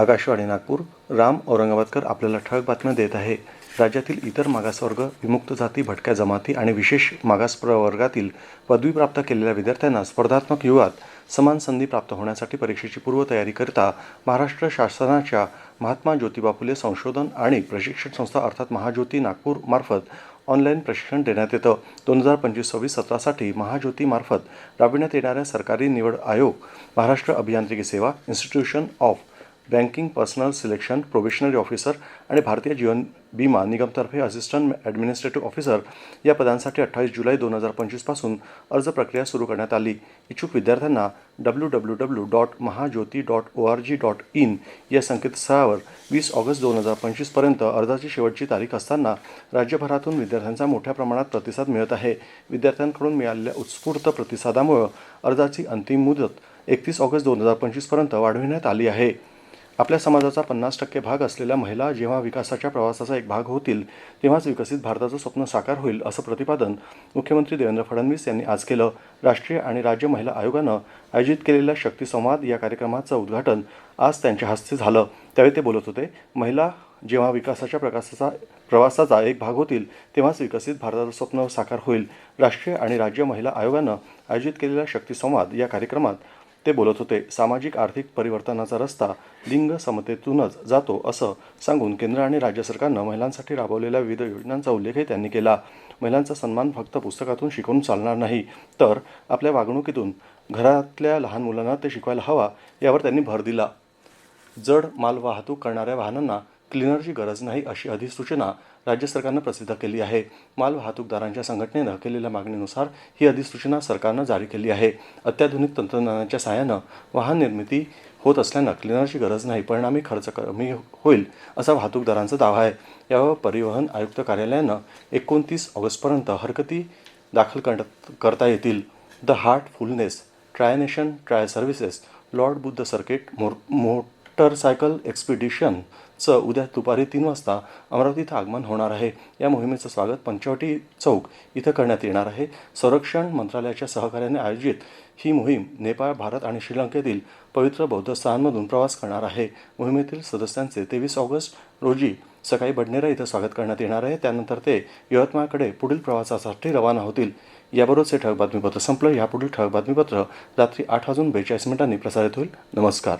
आकाशवाणी नागपूर राम औरंगाबादकर आपल्याला ठळक बातम्या देत आहे. राज्यातील इतर मागासवर्ग विमुक्त जाती भटक्या जमाती आणि विशेष मागास प्रवर्गातील पदवी प्राप्त केलेल्या विद्यार्थ्यांना स्पर्धात्मक युगात समान संधी प्राप्त होण्यासाठी परीक्षेची पूर्वतयारीकरिता महाराष्ट्र शासनाच्या महात्मा ज्योतिबा फुले संशोधन आणि प्रशिक्षण संस्था अर्थात महाज्योती नागपूर मार्फत ऑनलाईन प्रशिक्षण देण्यात येतं. दोन हजार पंचवीस सव्वीस सत्रासाठी महाज्योतीमार्फत राबविण्यात येणाऱ्या सरकारी निवड आयोग महाराष्ट्र अभियांत्रिकी सेवा institution of banking personnel selection probationary officer आणि भारतीय जीवन विमा निगमतर्फे असिस्टंट ॲडमिनिस्ट्रेटिव्ह ऑफिसर या पदांसाठी अठ्ठावीस जुलै दोन हजार पंचवीसपासून अर्ज प्रक्रिया सुरू करण्यात आली. इच्छुक विद्यार्थ्यांना W W W dot Mahajyoti dot O R G dot in या संकेतस्थळावर वीस ऑगस्ट दोन हजार पंचवीसपर्यंत अर्जाची शेवटची तारीख असताना राज्यभरातून विद्यार्थ्यांचा मोठ्या प्रमाणात प्रतिसाद मिळत आहे. विद्यार्थ्यांकडून मिळालेल्या उत्स्फूर्त प्रतिसादामुळं अर्जाची अंतिम मुदत एकतीस ऑगस्ट दोन हजार पंचवीसपर्यंत वाढविण्यात आली आहे. आपल्या समाजाचा पन्नास टक्के भाग असलेल्या महिला जेव्हा विकासाच्या प्रवासाचा एक भाग होतील तेव्हाच विकसित भारताचं स्वप्न साकार होईल असं प्रतिपादन मुख्यमंत्री देवेंद्र फडणवीस यांनी आज केलं. राष्ट्रीय आणि राज्य महिला आयोगानं आयोजित केलेल्या शक्ती संवाद या कार्यक्रमाचं उद्घाटन आज त्यांच्या हस्ते झालं. त्यावेळी ते बोलत होते महिला जेव्हा विकासाच्या प्रकाशाचा प्रवासाचा एक भाग होतील तेव्हाच विकसित भारताचं स्वप्न साकार होईल. राष्ट्रीय आणि राज्य महिला आयोगानं आयोजित केलेल्या शक्ती संवाद या कार्यक्रमात ते बोलत होते सामाजिक आर्थिक परिवर्तनाचा रस्ता लिंग समतेतूनच जातो असं सांगून केंद्र आणि राज्य सरकारनं महिलांसाठी राबवलेल्या विविध योजनांचा उल्लेखही त्यांनी केला. महिलांचा सन्मान फक्त पुस्तकातून शिकवून चालणार नाही तर आपल्या वागणुकीतून घरातल्या लहान मुलांना ते शिकवायला हवा यावर त्यांनी भर दिला. जड माल वाहतूक करणाऱ्या वाहनांना क्लिनरची गरज नाही अशी अधिसूचना राज्य सरकारनं प्रसिद्ध केली आहे. माल वाहतूकदारांच्या संघटनेनं केलेल्या मागणीनुसार ही अधिसूचना सरकारनं जारी केली आहे. अत्याधुनिक तंत्रज्ञानाच्या सहाय्यानं वाहन निर्मिती होत असल्यानं क्लिनरची गरज नाही परिणामी खर्च कमी होईल असा वाहतूकदारांचा दावा आहे. यावर परिवहन आयुक्त कार्यालयानं एकोणतीस ऑगस्टपर्यंत हरकती दाखल करता येतील. The heartfulness ट्रायनेशन try services Lord Buddha circuit मोर मोटरसायकल एक्सपिडिशनचं उद्या दुपारी तीन वाजता अमरावती इथं आगमन होणार आहे. या मोहिमेचं स्वागत पंचवटी चौक इथं करण्यात येणार आहे. संरक्षण मंत्रालयाच्या सहकार्याने आयोजित ही मोहीम नेपाळ भारत आणि श्रीलंकेतील पवित्र बौद्ध स्थानमधून प्रवास करणार आहे. मोहिमेतील सदस्यांचे तेवीस ऑगस्ट रोजी सकाळी बडनेरा इथं स्वागत करण्यात येणार आहे. त्यानंतर ते यवतमाळकडे पुढील प्रवासासाठी रवाना होतील. याबरोबरच हे ठळक बातमीपत्र संपलं. यापुढील ठळक बातमीपत्र रात्री आठ वाजून बेचाळीस मिनिटांनी प्रसारित होईल. नमस्कार.